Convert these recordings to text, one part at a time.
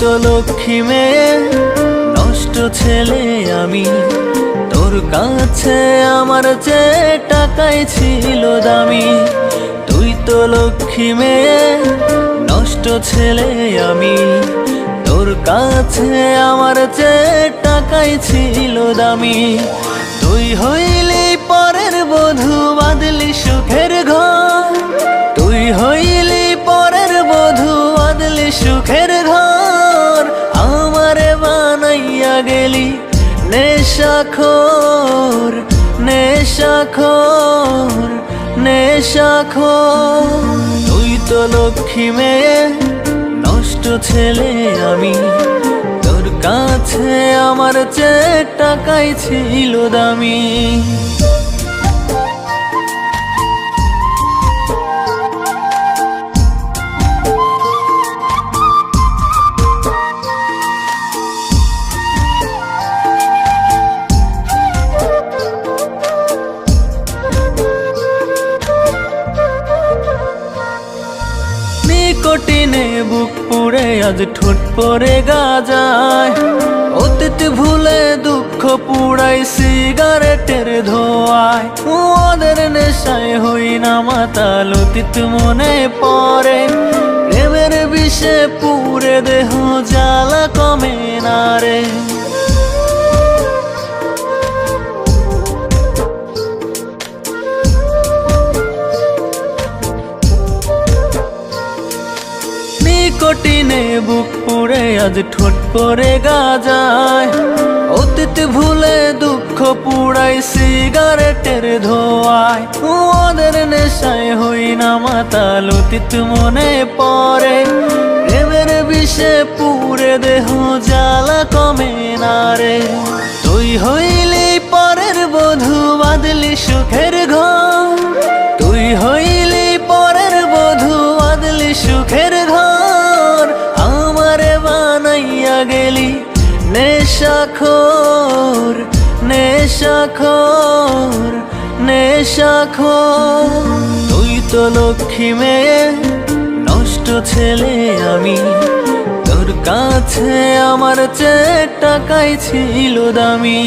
তো লক্ষ্মী মেয়ে, নষ্ট ছেলে আমি। তোর কাছে আমার যে টাকাই ছিল দামি, তুই তো লক্ষ্মী মেয়ে, নষ্ট ছেলে আমি। তোর কাছে আমার যে টাকাই ছিল দামি, তুই হইলি পরের বধূ, বাদলি সুখের নেশাখোর নেশাখোর নেশাখোর। তুই তো লক্ষ্মী মেয়ে, নষ্ট ছেলে আমি। তোর কাছে আমার চেয়ে টাকাই ছিল দামি। আজ ঠোঁট পরে গা গাজায়। অতীত ভুলে দুঃখ পুড়াই সিগারেটের ধোয়ায়। ওদের নেশায় হই না মাতাল, অতীত মনে পড়ে। প্রেমের বিষে পুরে দেহ জ্বালা কমে না রে। নিকটিনে বুক পুড়ে আজ ঠোঁট পরে গা যায় অতীত ভুলে দুঃখ পুড়াই সিগারেটের ধোয়ায়। ওদের নেশায় হই না মাতাল, অতীত মনে পড়ে। প্রেমের বিষে পুরে দেহ জ্বালা কমে না রে। নেশাখোর নেশাখোর নেশাখোর। তুই তো লক্ষ্মী মেয়ে, নষ্ট ছেলে আমি। তোর কাছে আমার চেয়ে টাকাই ছিল দামি।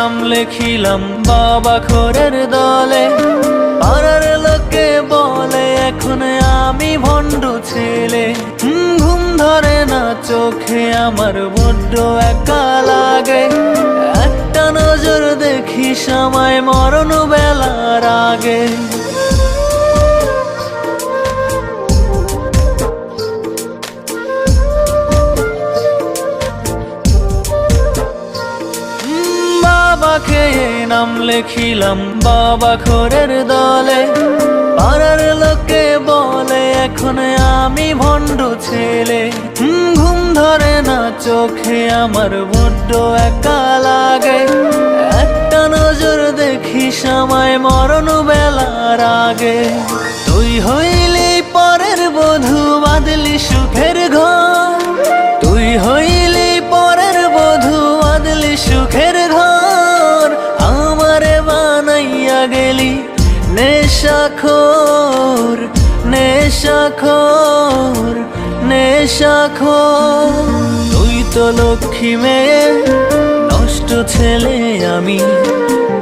নাম লেখিলাম, বাবা খোরের দলে। পাড়ার লোকে বলে, এখন আমি ভণ্ড ছেলে। ঘুম ধরে না চোখে আমার বড্ড একা লাগে। একটা নজর দেখি সময় মরণ বেলার আগে। নাম লেখিলাম, বাবা খোরের দলে। পাড়ার লোকে বলে, এখন আমি ভণ্ড ছেলে। ঘুম ধরে না চোখে আমার বড্ড একা লাগে। একটা নজর দেখি সময় মরণ বেলার আগে। তুই হইলি নেশাখোর নেশাখোর। তুই তো লক্ষ্মী মেয়ে, নষ্ট ছেলে আমি।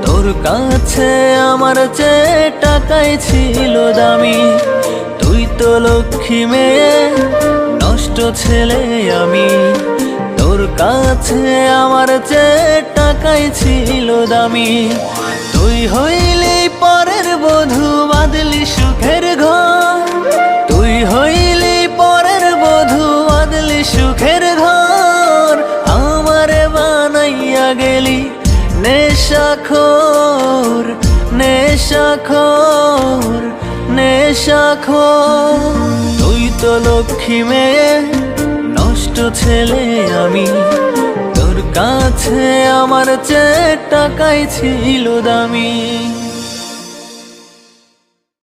তোর কাছে আমার যে টাকাই ছিল দামি। তুই তো লক্ষ্মী মেয়ে, নষ্ট ছেলে আমি। তোর কাছে আমার যে টাকাই ছিল দামি। তুই হইলি পরের বধূ, বাদলি সুখের নেশাখোর নেশাখোর নেশাখোর। তুই তো লক্ষ্মী মেয়ে, নষ্ট ছেলে আমি। তোর কাছে আমার চেয়ে টাকাই ছিল দামি।